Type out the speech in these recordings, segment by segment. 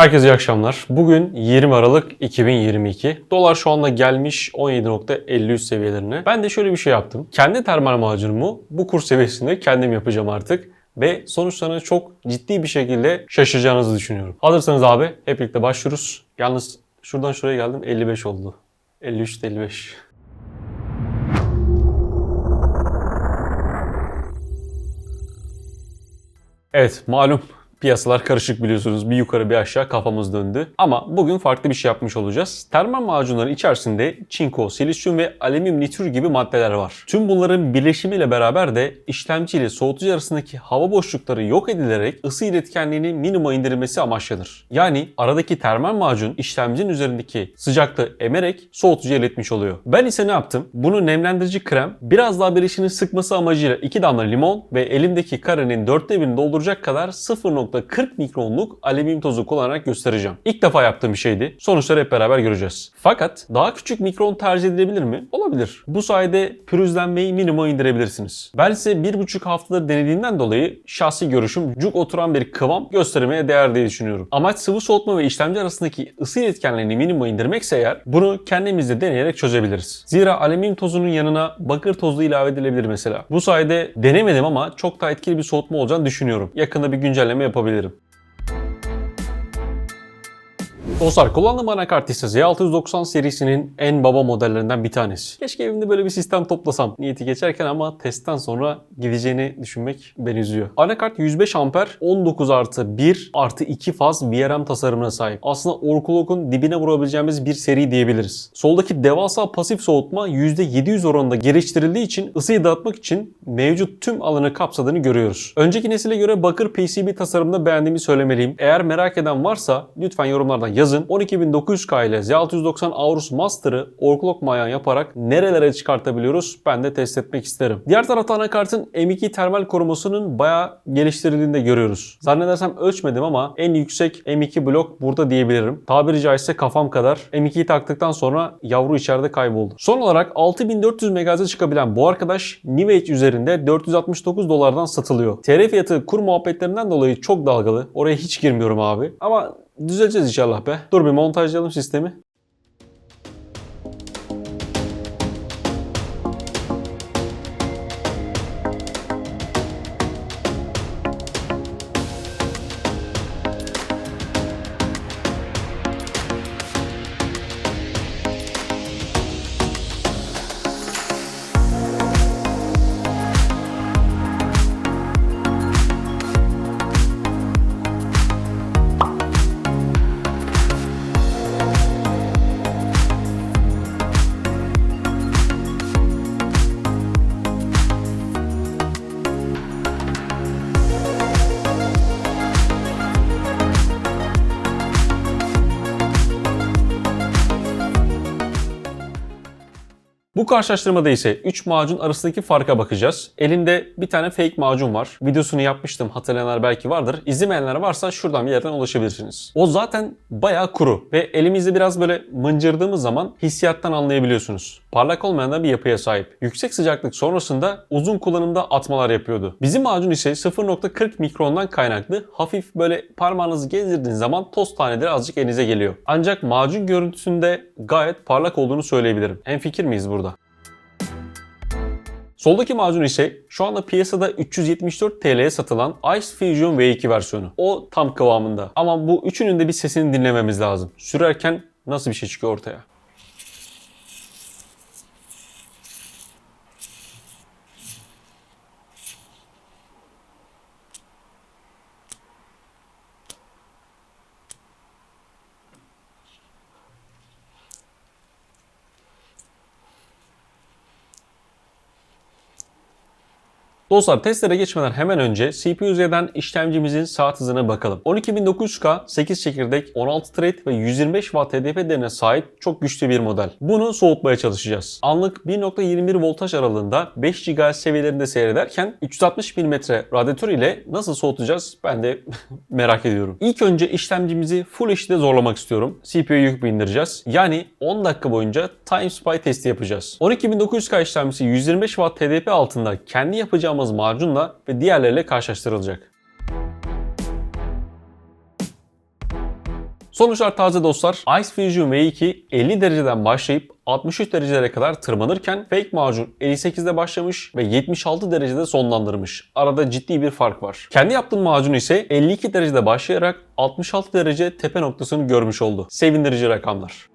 Herkese iyi akşamlar. Bugün 20 Aralık 2022. Dolar şu anda gelmiş 17.53 seviyelerine. Ben de şöyle bir şey yaptım. Kendi termal macunumu bu kur seviyesinde kendim yapacağım artık. Ve sonuçlarına çok ciddi bir şekilde şaşıracağınızı düşünüyorum. Hazırsanız abi hep birlikte başlıyoruz. Yalnız şuradan şuraya geldim 55 oldu. 53 55. Evet malum piyasalar karışık biliyorsunuz. Bir yukarı bir aşağı kafamız döndü. Ama bugün farklı bir şey yapmış olacağız. Termal macunların içerisinde çinko, silisyum ve alüminyum nitür gibi maddeler var. Tüm bunların birleşimiyle beraber de işlemci ile soğutucu arasındaki hava boşlukları yok edilerek ısı iletkenliğini minimuma indirilmesi amaçlanır. Yani aradaki termal macun işlemcinin üzerindeki sıcaklığı emerek soğutucuya iletmiş oluyor. Ben ise ne yaptım? Bunu nemlendirici krem biraz daha birleşini sıkması amacıyla 2 damla limon ve elimdeki karenin dörtte birini dolduracak kadar 0.40 mikronluk alüminyum tozu kullanarak göstereceğim. İlk defa yaptığım bir şeydi. Sonuçları hep beraber göreceğiz. Fakat daha küçük mikron tercih edilebilir mi? Olabilir. Bu sayede pürüzlenmeyi minimuma indirebilirsiniz. Ben ise 1,5 haftadır denediğimden dolayı şahsi görüşüm cuk oturan bir kıvam göstermeye değer diye düşünüyorum. Amaç sıvı soğutma ve işlemci arasındaki ısı iletkenlerini minimuma indirmekse eğer bunu kendimizde deneyerek çözebiliriz. Zira alüminyum tozunun yanına bakır tozu ilave edilebilir mesela. Bu sayede denemedim ama çok daha etkili bir soğutma olacağını düşünüyorum. Yakında bir güncelleme yapabilirim yapabilirim. Dostlar kullandığım anakart ise Z690 serisinin en baba modellerinden bir tanesi. Keşke evimde böyle bir sistem toplasam niyeti geçerken ama testten sonra gideceğini düşünmek beni üzüyor. Anakart 105 amper 19 artı 1 artı 2 faz VRM tasarımına sahip. Aslında Orkulok'un dibine vurabileceğimiz bir seri diyebiliriz. Soldaki devasa pasif soğutma %700 oranında geliştirildiği için ısıyı dağıtmak için mevcut tüm alanı kapsadığını görüyoruz. Önceki nesile göre bakır PCB tasarımında beğendiğimi söylemeliyim. Eğer merak eden varsa lütfen yorumlardan yazın. 12900K ile Z690 Aorus Master'ı Orklok mayan yaparak nerelere çıkartabiliyoruz ben de test etmek isterim. Diğer tarafta anakartın M2 termal korumasının bayağı geliştirildiğini de görüyoruz. Zannedersem ölçmedim ama en yüksek M2 blok burada diyebilirim. Tabiri caizse kafam kadar. M2'yi taktıktan sonra yavru içeride kayboldu. Son olarak 6400 MHz'e çıkabilen bu arkadaş Newegg üzerinde 469 dolardan satılıyor. TR fiyatı kur muhabbetlerinden dolayı çok dalgalı. Oraya hiç girmiyorum abi. Ama düzeleceğiz inşallah be. Dur bir montajlayalım sistemi. Karşılaştırmada ise 3 macun arasındaki farka bakacağız. Elinde bir tane fake macun var. Videosunu yapmıştım. Hatırlayanlar belki vardır. İzlemeyenler varsa şuradan bir yerden ulaşabilirsiniz. O zaten bayağı kuru ve elimizde biraz böyle mıncırdığımız zaman hissiyattan anlayabiliyorsunuz. Parlak olmayan da bir yapıya sahip. Yüksek sıcaklık sonrasında uzun kullanımda atmalar yapıyordu. Bizim macun ise 0.40 mikrondan kaynaklı hafif böyle parmağınızı gezdirdiğiniz zaman toz taneleri azıcık elinize geliyor. Ancak macun görüntüsünde gayet parlak olduğunu söyleyebilirim. En fikir miyiz burada? Soldaki macun ise şu anda piyasada 374 TL'ye satılan Ice Fusion V2 versiyonu. O tam kıvamında. Ama bu üçünün de bir sesini dinlememiz lazım. Sürerken nasıl bir şey çıkıyor ortaya? Dostlar testlere geçmeden hemen önce CPU Z'den işlemcimizin saat hızına bakalım. 12900K, 8 çekirdek, 16 thread ve 125 Watt HDP değerine sahip çok güçlü bir model. Bunu soğutmaya çalışacağız. Anlık 1.21 voltaj aralığında 5 GHz seviyelerinde seyrederken 360 mm radyatör ile nasıl soğutacağız ben de merak ediyorum. İlk önce işlemcimizi Full HD'de zorlamak istiyorum. CPU'yu yük indireceğiz. Yani 10 dakika boyunca Time Spy testi yapacağız. 12900K işlemcisi 125 Watt HDP altında kendi yapacağımız macunla ve diğerleriyle karşılaştırılacak. Sonuçlar taze dostlar. Ice Fusion V2 50 dereceden başlayıp 63 derecelere kadar tırmanırken fake macun 58'de başlamış ve 76 derecede sonlandırmış. Arada ciddi bir fark var. Kendi yaptığım macun ise 52 derecede başlayarak 66 derece tepe noktasını görmüş oldu. Sevindirici rakamlar.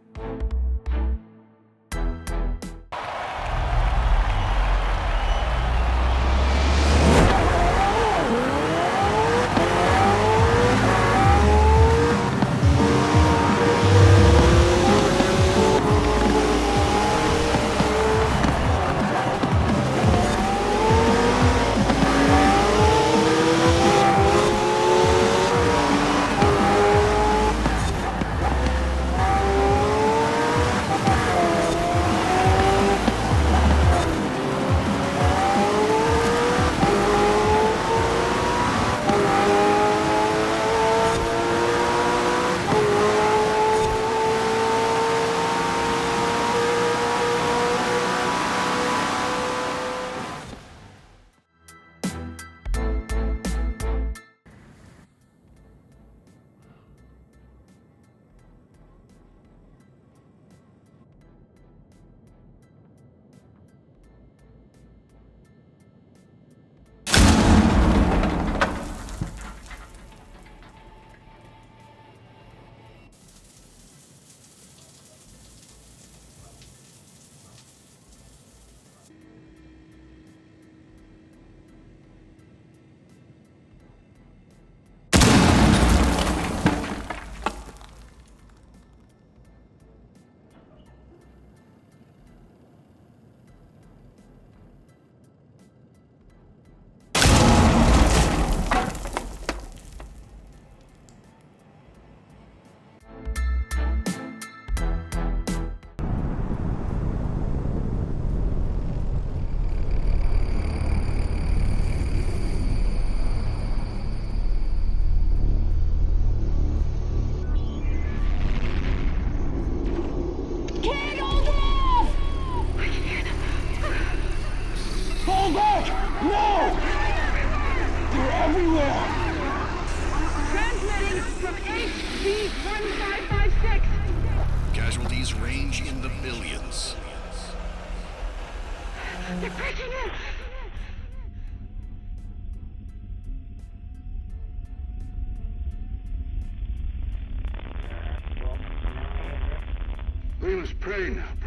We must pray now,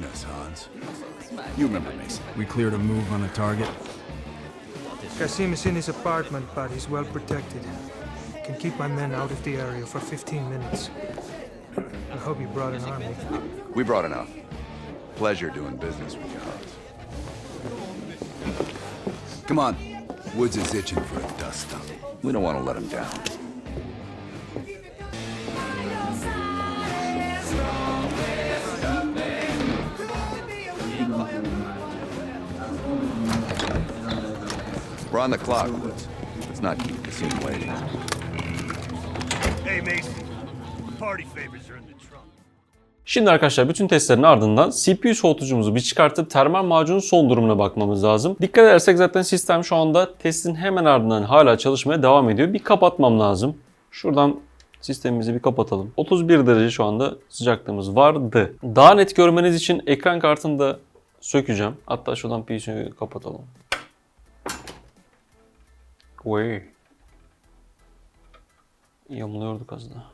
brothers. You remember Mason. We cleared a move on a target. Kasim is in his apartment, but he's well protected. Can keep my men out of the area for 15 minutes. I hope you brought an army. We brought enough. Pleasure doing business with you, Hans. Come on. Woods is itching for a dust up. We don't want to let him down. We're on the clock. Let's not keep the scene waiting. Hey, Mason. Party favors are in the trunk. Şimdi arkadaşlar bütün testlerin ardından CPU soğutucumuzu bir çıkartıp termal macunun son durumuna bakmamız lazım. Dikkat edersek zaten sistem şu anda testin hemen ardından hala çalışmaya devam ediyor. Bir kapatmam lazım. Şuradan sistemimizi bir kapatalım. 31 derece şu anda sıcaklığımız vardı. Daha net görmeniz için ekran kartını da sökeceğim. Hatta şuradan PC'yi kapatalım. Vay. Yamuluyorduk az daha.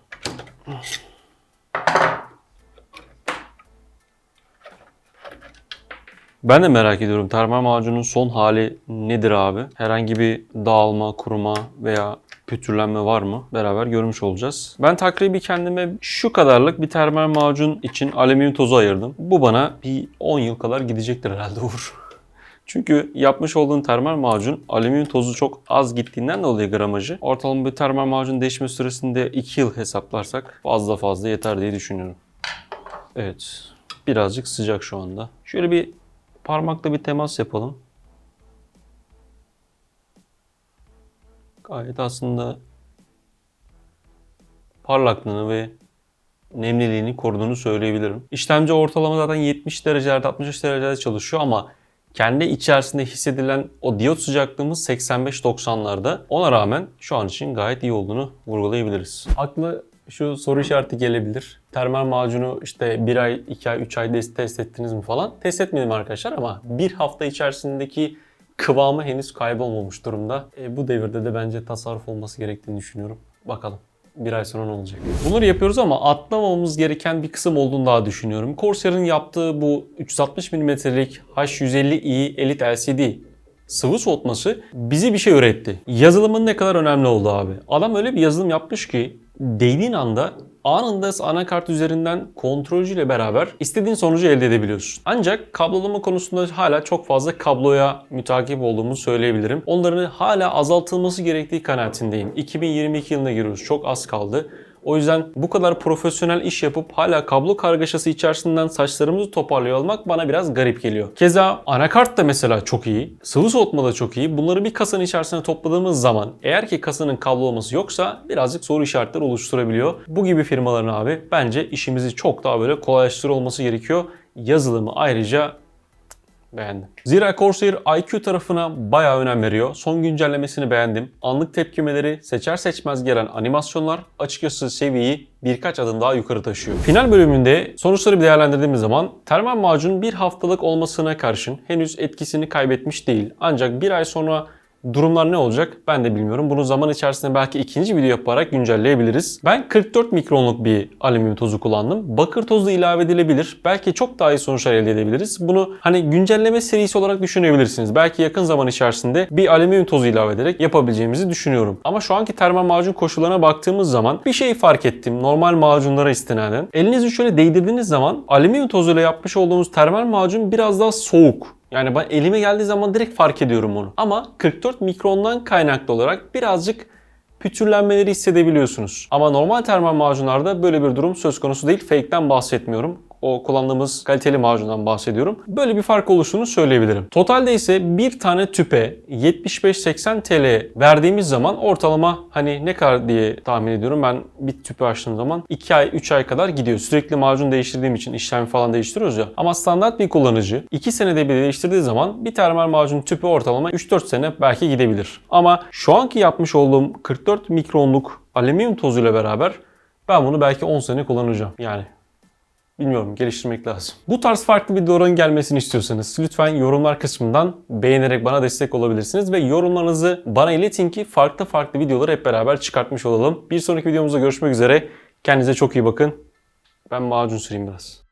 Ben de merak ediyorum termal macunun son hali nedir abi? Herhangi bir dağılma, kuruma veya pütürlenme var mı? Beraber görmüş olacağız. Ben takribi kendime şu kadarlık bir termal macun için alüminyum tozu ayırdım. Bu bana bir 10 yıl kadar gidecektir herhalde Uğur. Çünkü yapmış olduğun termal macun alüminyum tozu çok az gittiğinden dolayı gramajı. Ortalama bir termal macun değişme süresinde 2 yıl hesaplarsak fazla fazla yeter diye düşünüyorum. Evet. Birazcık sıcak şu anda. Şöyle bir parmakla bir temas yapalım. Gayet aslında parlaklığını ve nemliliğini koruduğunu söyleyebilirim. İşlemci ortalama zaten 70 derecelerde 63 derecelerde çalışıyor ama kendi içerisinde hissedilen o diyot sıcaklığımız 85-90'larda. Ona rağmen şu an için gayet iyi olduğunu vurgulayabiliriz. Aklı şu soru işareti gelebilir. Termal macunu işte 1 ay, 2 ay, 3 ay test ettiniz mi falan. Test etmedim arkadaşlar ama bir hafta içerisindeki kıvamı henüz kaybolmamış durumda. E, bu devirde de bence tasarruf olması gerektiğini düşünüyorum. Bakalım. Bir ay sonra ne olacak? Bunları yapıyoruz ama atlamamamız gereken bir kısım olduğunu daha düşünüyorum. Corsair'ın yaptığı bu 360 mm'lik H150i Elite LCD sıvı soğutması bizi bir şey öğretti. Yazılımın ne kadar önemli olduğu abi. Adam öyle bir yazılım yapmış ki değdiğin anda anında anakart üzerinden kontrolcüyle beraber istediğin sonucu elde edebiliyorsun. Ancak kablolama konusunda hala çok fazla kabloya mütakip olduğumuzu söyleyebilirim. Onların hala azaltılması gerektiği kanaatindeyim. 2022 yılına giriyoruz. Çok az kaldı. O yüzden bu kadar profesyonel iş yapıp hala kablo kargaşası içerisinden saçlarımızı toparlıyor olmak bana biraz garip geliyor. Keza anakart da mesela çok iyi. Sıvı soğutma da çok iyi. Bunları bir kasanın içerisine topladığımız zaman eğer ki kasanın kablolaması yoksa birazcık soru işaretleri oluşturabiliyor. Bu gibi firmaların abi bence işimizi çok daha böyle kolaylaştırıyor olması gerekiyor. Yazılımı ayrıca Beğendim. Zira Corsair IQ tarafına bayağı önem veriyor. Son güncellemesini beğendim. Anlık tepkimeleri, seçer seçmez gelen animasyonlar açıkçası seviyeyi birkaç adım daha yukarı taşıyor. Final bölümünde sonuçları bir değerlendirdiğimiz zaman termal macun bir haftalık olmasına karşın henüz etkisini kaybetmiş değil. Ancak bir ay sonra Durumlar ne olacak ben de bilmiyorum. Bunu zaman içerisinde belki ikinci video yaparak güncelleyebiliriz. Ben 44 mikronluk bir alüminyum tozu kullandım. Bakır tozu ilave edilebilir. Belki çok daha iyi sonuçlar elde edebiliriz. Bunu hani güncelleme serisi olarak düşünebilirsiniz. Belki yakın zaman içerisinde bir alüminyum tozu ilave ederek yapabileceğimizi düşünüyorum. Ama şu anki termal macun koşullarına baktığımız zaman bir şey fark ettim. Normal macunlara istinaden. Elinizi şöyle değdirdiğiniz zaman alüminyum tozuyla yapmış olduğumuz termal macun biraz daha soğuk. Yani ben elime geldiği zaman direkt fark ediyorum onu. Ama 44 mikrondan kaynaklı olarak birazcık pütürlenmeleri hissedebiliyorsunuz. Ama normal termal macunlarda böyle bir durum söz konusu değil. Fake'ten bahsetmiyorum. O kullandığımız kaliteli macundan bahsediyorum. Böyle bir fark oluştuğunu söyleyebilirim. Totalde ise bir tane tüpe 75-80 TL verdiğimiz zaman ortalama hani ne kadar diye tahmin ediyorum. Ben bir tüpü açtığım zaman 2 ay 3 ay kadar gidiyor. Sürekli macun değiştirdiğim için işlem falan değiştiriyoruz ya. Ama standart bir kullanıcı 2 senede bir değiştirdiği zaman bir termal macun tüpü ortalama 3-4 sene belki gidebilir. Ama şu anki yapmış olduğum 44 mikronluk alüminyum tozuyla beraber ben bunu belki 10 sene kullanacağım. Yani Bilmiyorum geliştirmek lazım. Bu tarz farklı videoların gelmesini istiyorsanız lütfen yorumlar kısmından beğenerek bana destek olabilirsiniz ve yorumlarınızı bana iletin ki farklı farklı videoları hep beraber çıkartmış olalım. Bir sonraki videomuzda görüşmek üzere. Kendinize çok iyi bakın. Ben macun süreyim biraz.